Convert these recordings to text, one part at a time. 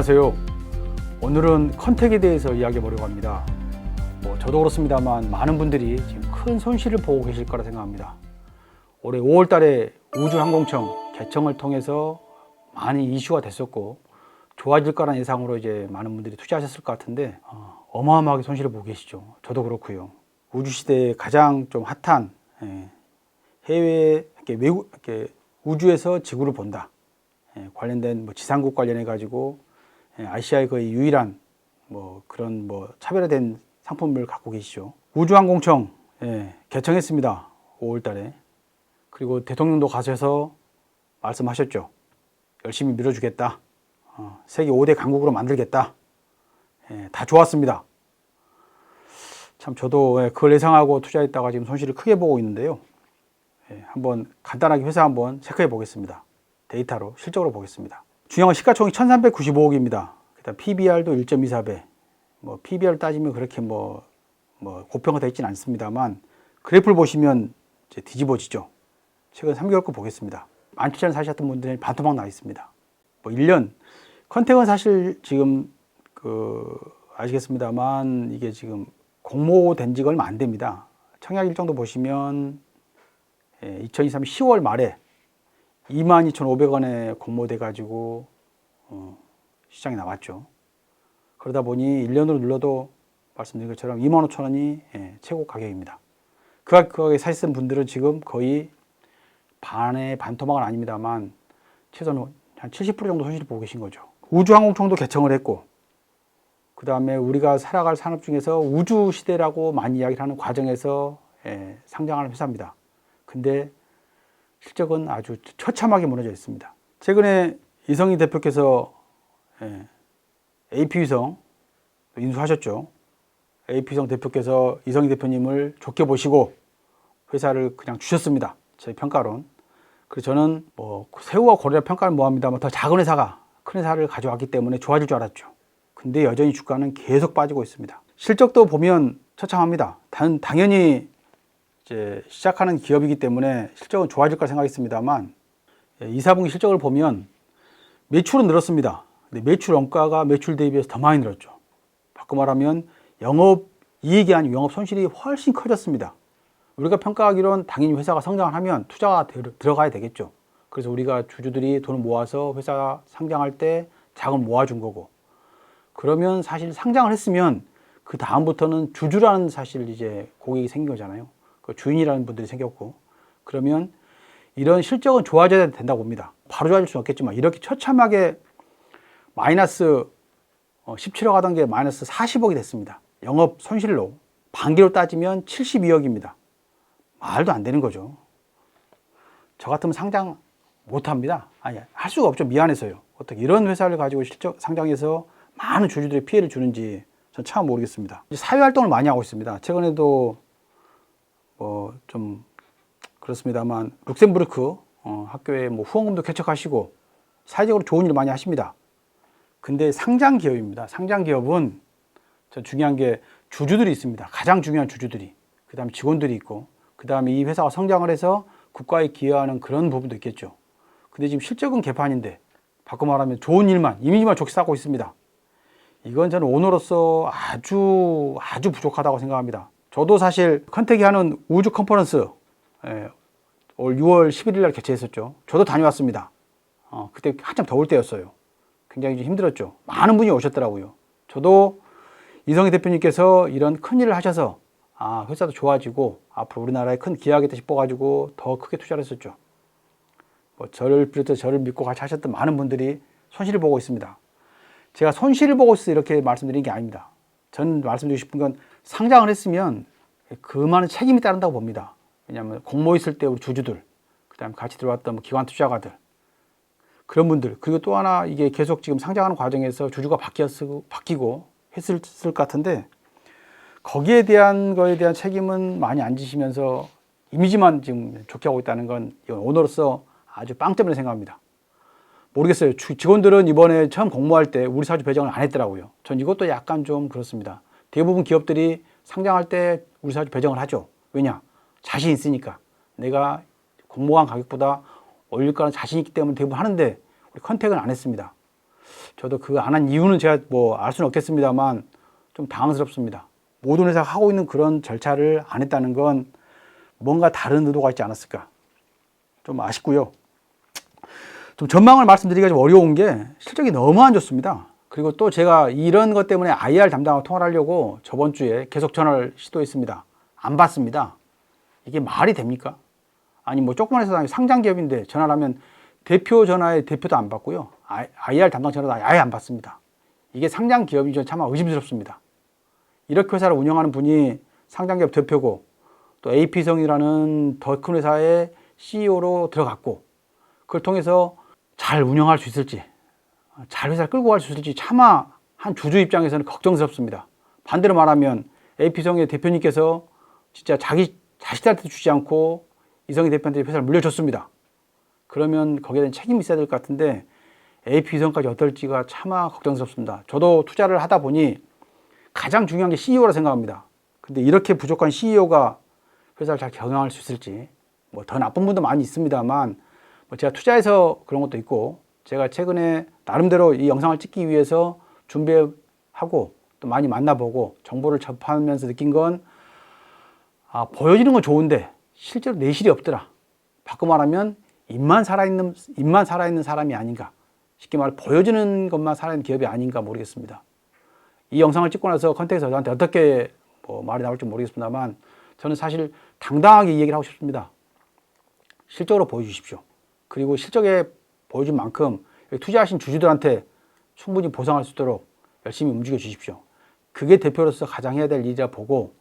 안녕하세요. 오늘은 컨택에 대해서 이야기해 보려고 합니다. 뭐 저도 그렇습니다만 많은 분들이 지금 큰 손실을 보고 계실 거라 생각합니다. 올해 5월 달에 우주항공청 개청을 통해서 많이 이슈가 됐었고 좋아질 거라는 예상으로 이제 많은 분들이 투자하셨을 것 같은데 어, 어마어마하게 손실을 보고 계시죠. 저도 그렇고요. 우주 시대에 가장 좀 핫한 예, 해외 이렇게 외국 이렇게 우주에서 지구를 본다. 예, 관련된 뭐 지상국 관련해 가지고 예, 아시아의 거의 유일한 뭐 그런 뭐 차별화된 상품을 갖고 계시죠. 우주항공청 예, 개청했습니다. 5월달에 그리고 대통령도 가셔서 말씀하셨죠. 열심히 밀어주겠다. 어, 세계 5대 강국으로 만들겠다. 예, 다 좋았습니다. 참 저도 예, 그걸 예상하고 투자했다가 지금 손실을 크게 보고 있는데요. 예, 한번 간단하게 회사 한번 체크해 보겠습니다. 데이터로 실적으로 보겠습니다. 중요한 시가총액 1,395억입니다. 그다음 PBR도 1.24배. 뭐 PBR 따지면 그렇게 뭐, 뭐 고평가되어 있지는 않습니다만 그래프를 보시면 이제 뒤집어지죠. 최근 3개월 거 보겠습니다. 17,000원 사셨던 분들은 반토막 나 있습니다. 뭐 1년 컨택은 사실 지금 그 아시겠습니다만 이게 지금 공모된 지가 얼마 안 됩니다. 청약 일정도 보시면 예, 2023 10월 말에 22,500원에 공모돼 가지고 어, 시장에 나왔죠. 그러다 보니 1년으로 눌러도 말씀드린 것처럼 25,000원이 예, 최고 가격입니다. 그 가- 그 가격에 사시는 분들은 지금 거의 반의 반토막은 아닙니다만 최소한 한 70% 정도 손실을 보고 계신 거죠. 우주항공청도 개청을 했고 그 다음에 우리가 살아갈 산업 중에서 우주 시대라고 많이 이야기를 하는 과정에서 예, 상장하는 회사입니다. 근데 실적은 아주 처참하게 무너져 있습니다. 최근에 이성희 대표께서 예, AP위성 인수하셨죠. AP위성 대표께서 이성희 대표님을 좋게 보시고 회사를 그냥 주셨습니다. 제 평가론. 그래서 저는 뭐 새우와 고래라 평가를 뭐합니다만 더 작은 회사가 큰 회사를 가져왔기 때문에 좋아질 줄 알았죠. 근데 여전히 주가는 계속 빠지고 있습니다. 실적도 보면 처참합니다. 단, 당연히 이제 시작하는 기업이기 때문에 실적은 좋아질 거라 생각했습니다만 2, 4분기 실적을 보면 매출은 늘었습니다. 근데 매출 원가가 매출 대비해서 더 많이 늘었죠. 바꿔 말하면 영업 이익이 아닌 영업 손실이 훨씬 커졌습니다. 우리가 평가하기로는 당연히 회사가 성장을 하면 투자가 들- 들어가야 되겠죠. 그래서 우리가 주주들이 돈을 모아서 회사가 상장할 때 자금 모아준 거고 그러면 사실 상장을 했으면 그 다음부터는 주주라는 사실 이제 고객이 생긴 거잖아요. 그 주인이라는 분들이 생겼고 그러면 이런 실적은 좋아져야 된다고 봅니다. 바로 좋아질 수는 없겠지만 이렇게 처참하게 마이너스 17억 하던 게 마이너스 40억이 됐습니다. 영업 손실로 반기로 따지면 72억입니다. 말도 안 되는 거죠. 저 같으면 상장 못 합니다. 아니, 할 수가 없죠. 미안해서요. 어떻게 이런 회사를 가지고 실적 상장해서 많은 주주들의 피해를 주는지 전 참 모르겠습니다. 사회 활동을 많이 하고 있습니다. 최근에도 뭐좀 그렇습니다만 룩셈부르크 어, 학교에 뭐 후원금도 개척하시고 사회적으로 좋은 일을 많이 하십니다. 근데 상장 기업입니다. 상장 기업은 저 중요한 게 주주들이 있습니다. 가장 중요한 주주들이. 그 다음에 직원들이 있고, 그 다음에 이 회사가 성장을 해서 국가에 기여하는 그런 부분도 있겠죠. 근데 지금 실적은 개판인데, 바꿔 말하면 좋은 일만, 이미지만 좋게 쌓고 있습니다. 이건 저는 오너로서 아주, 아주 부족하다고 생각합니다. 저도 사실 컨택이 하는 우주 컨퍼런스, 예, 올 6월 11일 날 개최했었죠. 저도 다녀왔습니다. 어, 그때 한참 더울 때였어요. 굉장히 좀 힘들었죠. 많은 분이 오셨더라고요. 저도 이성희 대표님께서 이런 큰 일을 하셔서 아, 회사도 좋아지고 앞으로 우리나라에 큰 기여하겠다 싶어가지고 더 크게 투자를 했었죠. 뭐 저를 비롯해서 저를 믿고 같이 하셨던 많은 분들이 손실을 보고 있습니다. 제가 손실을 보고 있어 이렇게 말씀드린 게 아닙니다. 저는 말씀드리고 싶은 건 상장을 했으면 그 많은 책임이 따른다고 봅니다. 왜냐하면 공모 있을 때 우리 주주들, 그 다음에 같이 들어왔던 뭐 기관 투자가들, 그런 분들 그리고 또 하나 이게 계속 지금 상장하는 과정에서 주주가 바뀌었고 바뀌고 했을 것 같은데 거기에 대한 거에 대한 책임은 많이 안 지시면서 이미지만 지금 좋게 하고 있다는 건 오너로서 아주 빵점이라고 생각합니다. 모르겠어요. 주- 직원들은 이번에 처음 공모할 때 우리 사주 배정을 안 했더라고요. 전 이것도 약간 좀 그렇습니다. 대부분 기업들이 상장할 때 우리 사주 배정을 하죠. 왜냐? 자신 있으니까. 내가 공모한 가격보다 올릴 거라는 자신 있기 때문에 대부분 하는데 우리 컨택은 안 했습니다. 저도 그안한 이유는 제가 뭐 알 수는 없겠습니다만 좀 당황스럽습니다. 모든 회사가 하고 있는 그런 절차를 안 했다는 건 뭔가 다른 의도가 있지 않았을까. 좀 아쉽고요. 좀 전망을 말씀드리기가 좀 어려운 게 실적이 너무 안 좋습니다. 그리고 또 제가 이런 것 때문에 IR 담당하고 통화를 하려고 저번 주에 계속 전화를 시도했습니다. 안 받습니다. 이게 말이 됩니까? 아니 뭐 조그만 회사 상장 기업인데 전화를 하면 대표 전화에 대표도 안 받고요. IR 담당 전화도 아예 안 받습니다. 이게 상장 기업이 좀참 의심스럽습니다. 이렇게 회사를 운영하는 분이 상장 기업 대표고 또 AP성이라는 더 큰 회사의 CEO로 들어갔고 그걸 통해서 잘 운영할 수 있을지 잘 회사를 끌고 갈 수 있을지 차마 한 주주 입장에서는 걱정스럽습니다. 반대로 말하면 AP성의 대표님께서 진짜 자기 자식들한테 주지 않고 이성희 대표한테 회사를 물려줬습니다. 그러면 거기에 대한 책임이 있어야 될 것 같은데 AP성까지 어떨지가 차마 걱정스럽습니다. 저도 투자를 하다 보니 가장 중요한 게 CEO라 생각합니다. 근데 이렇게 부족한 CEO가 회사를 잘 경영할 수 있을지 뭐 더 나쁜 분도 많이 있습니다만 뭐 제가 투자해서 그런 것도 있고 제가 최근에 나름대로 이 영상을 찍기 위해서 준비하고 또 많이 만나보고 정보를 접하면서 느낀 건 아, 보여지는 건 좋은데 실제로 내실이 없더라. 바꿔 말하면 입만 살아있는 입만 살아있는 사람이 아닌가. 쉽게 말해 보여지는 것만 살아있는 기업이 아닌가 모르겠습니다. 이 영상을 찍고 나서 컨택에서 저한테 어떻게 뭐 말이 나올지 모르겠습니다만 저는 사실 당당하게 이 얘기를 하고 싶습니다. 실적으로 보여주십시오. 그리고 실적에 보여준 만큼 투자하신 주주들한테 충분히 보상할 수 있도록 열심히 움직여 주십시오. 그게 대표로서 가장 해야 될 일이라 보고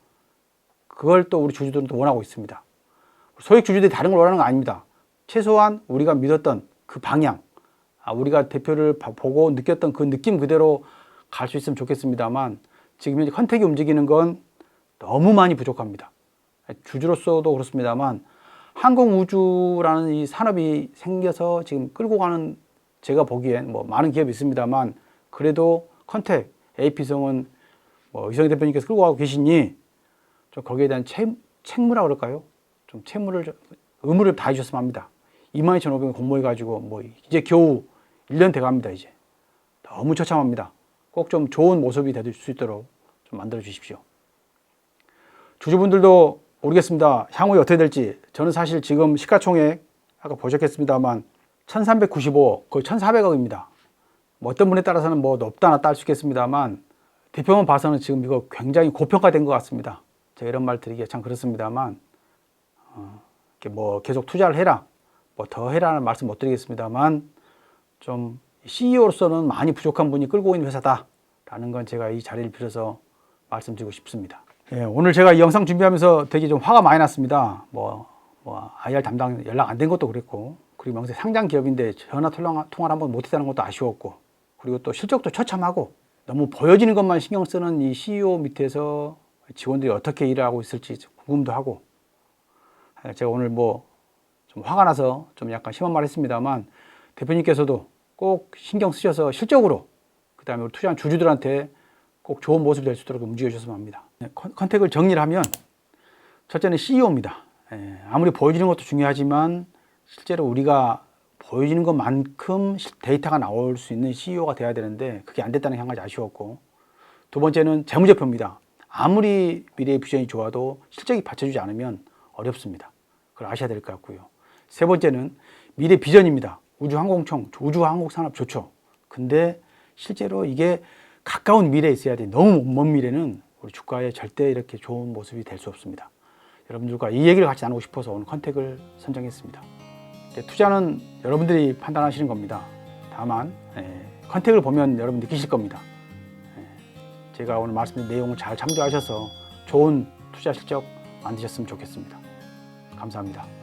그걸 또 우리 주주들은 또 원하고 있습니다. 소액 주주들이 다른 걸 원하는 거 아닙니다. 최소한 우리가 믿었던 그 방향, 아, 우리가 대표를 봐- 보고 느꼈던 그 느낌 그대로 갈 수 있으면 좋겠습니다만 지금 현재 컨택이 움직이는 건 너무 많이 부족합니다. 주주로서도 그렇습니다만 항공우주라는 이 산업이 생겨서 지금 끌고 가는 제가 보기엔 뭐 많은 기업이 있습니다만 그래도 컨택, AP성은 뭐 이성희 대표님께서 끌고 가고 계시니 좀 거기에 대한 채, 책무라 그럴까요? 좀 채무를 좀 의무를 다해 주셨으면 합니다. 22,500원 공모해 가지고 뭐 이제 겨우 1년 돼 갑니다 이제 너무 처참합니다. 꼭 좀 좋은 모습이 될 수 있도록 좀 만들어 주십시오. 주주분들도 모르겠습니다. 향후에 어떻게 될지 저는 사실 지금 시가총액 아까 보셨겠습니다만 1395억 거의 1400억입니다. 뭐 어떤 분에 따라서는 뭐 높다 낮다 할수 있겠습니다만 대표만 봐서는 지금 이거 굉장히 고평가된 것 같습니다. 제가 이런 말 드리기가 참 그렇습니다만 어, 이렇게 뭐 계속 투자를 해라 뭐 더 해라는 말씀 못 드리겠습니다만 좀 CEO로서는 많이 부족한 분이 끌고 있는 회사다 라는 건 제가 이 자리를 빌어서 말씀드리고 싶습니다. 예, 오늘 제가 이 영상 준비하면서 되게 좀 화가 많이 났습니다. 뭐, 뭐 IR 담당 연락 안 된 것도 그랬고 그리고 명세 상장 기업인데 전화 통화, 통화를 한번 못했다는 것도 아쉬웠고 그리고 또 실적도 처참하고 너무 보여지는 것만 신경 쓰는 이 CEO 밑에서 직원들이 어떻게 일을 하고 있을지 궁금도 하고 예, 제가 오늘 뭐 좀 화가 나서 좀 약간 심한 말 했습니다만 대표님께서도 꼭 신경 쓰셔서 실적으로 그 다음에 우리 투자한 주주들한테 꼭 좋은 모습이 될 수 있도록 움직여 주셨으면 합니다. 네, 컨- 컨택을 정리를 하면 첫째는 CEO입니다. 아무리 보여지는 것도 중요하지만 실제로 우리가 보여지는 것만큼 실- 데이터가 나올 수 있는 CEO가 돼야 되는데 그게 안 됐다는 게 한 가지 아쉬웠고 두 번째는 재무제표입니다. 아무리 미래의 비전이 좋아도 실적이 받쳐주지 않으면 어렵습니다. 그걸 아셔야 될 것 같고요. 세 번째는 미래 비전입니다. 우주항공청, 우주항공산업 좋죠. 근데 실제로 이게 가까운 미래에 있어야 돼. 너무 먼 미래는 우리 주가에 절대 이렇게 좋은 모습이 될 수 없습니다. 여러분들과 이 얘기를 같이 나누고 싶어서 오늘 컨택을 선정했습니다. 투자는 여러분들이 판단하시는 겁니다. 다만 예, 컨택을 보면 여러분 느끼실 겁니다. 예, 제가 오늘 말씀드린 내용을 잘 참조하셔서 좋은 투자 실적 만드셨으면 좋겠습니다. 감사합니다.